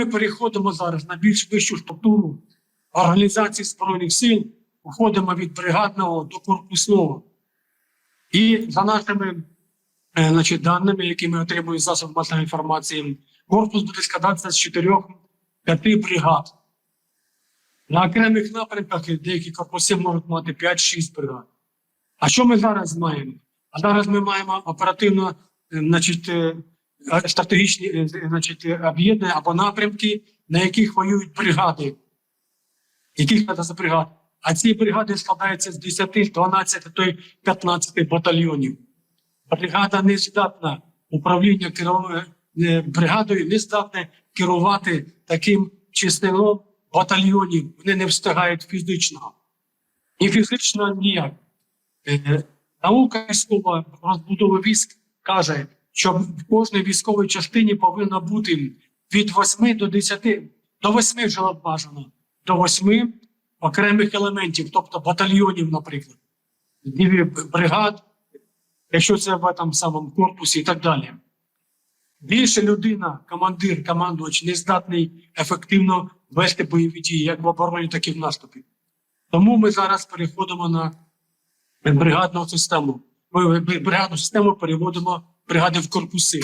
ми переходимо зараз на більш вищу структуру організації Збройних сил, уходимо від бригадного до корпусного. І за нашими е, значить, даними, які ми отримуємо з засобів масової інформації, корпус буде складатися з чотирьох-п'яти бригад. На окремих напрямках деякі корпуси можуть мати 5-6 бригад. А що ми зараз маємо? А зараз ми маємо оперативно е, значить, е, стратегічні е, значить, е, об'єднання або напрямки, на яких воюють бригади. Яких треба за бригад? А ці бригади складаються з 10, 12, то й 15 батальйонів. Бригада не здатна управління е, бригадою, не здатна керувати таким числом батальйонів. Вони не встигають фізично. І фізично ніяк. Е, Наука військова розбудови військ каже, що в кожній військовій частині повинно бути від 8 до 10, до 8 вже бажано, до 8 окремих елементів, тобто батальйонів, наприклад, бригад, якщо це в там самому корпусі і так далі. Більше людина, командир, командувач не здатний ефективно вести бойові дії як в обороні, так і в наступі. Тому ми зараз переходимо на бригадну систему. Ми бригадну систему переводимо бригади в корпуси.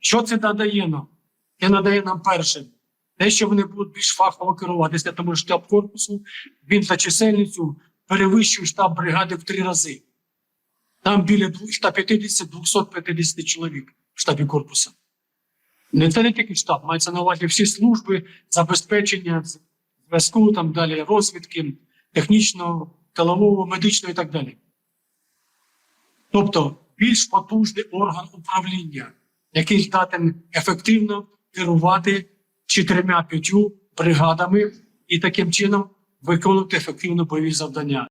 Що це надає нам? Це надає нам перше. Те, що вони будуть більш фахово керуватися, тому що штаб корпусу він за чисельністю перевищує штаб бригади в три рази. Там біля 150-250 чоловік в штабі корпусу. Не це не тільки штаб, мається на увазі всі служби, забезпечення зв'язку, там далі розвідки, технічного, тилового, медичного і так далі. Тобто більш потужний орган управління, який здатен ефективно керувати чотирма-п'ятью бригадами і таким чином виконувати ефективно бойові завдання.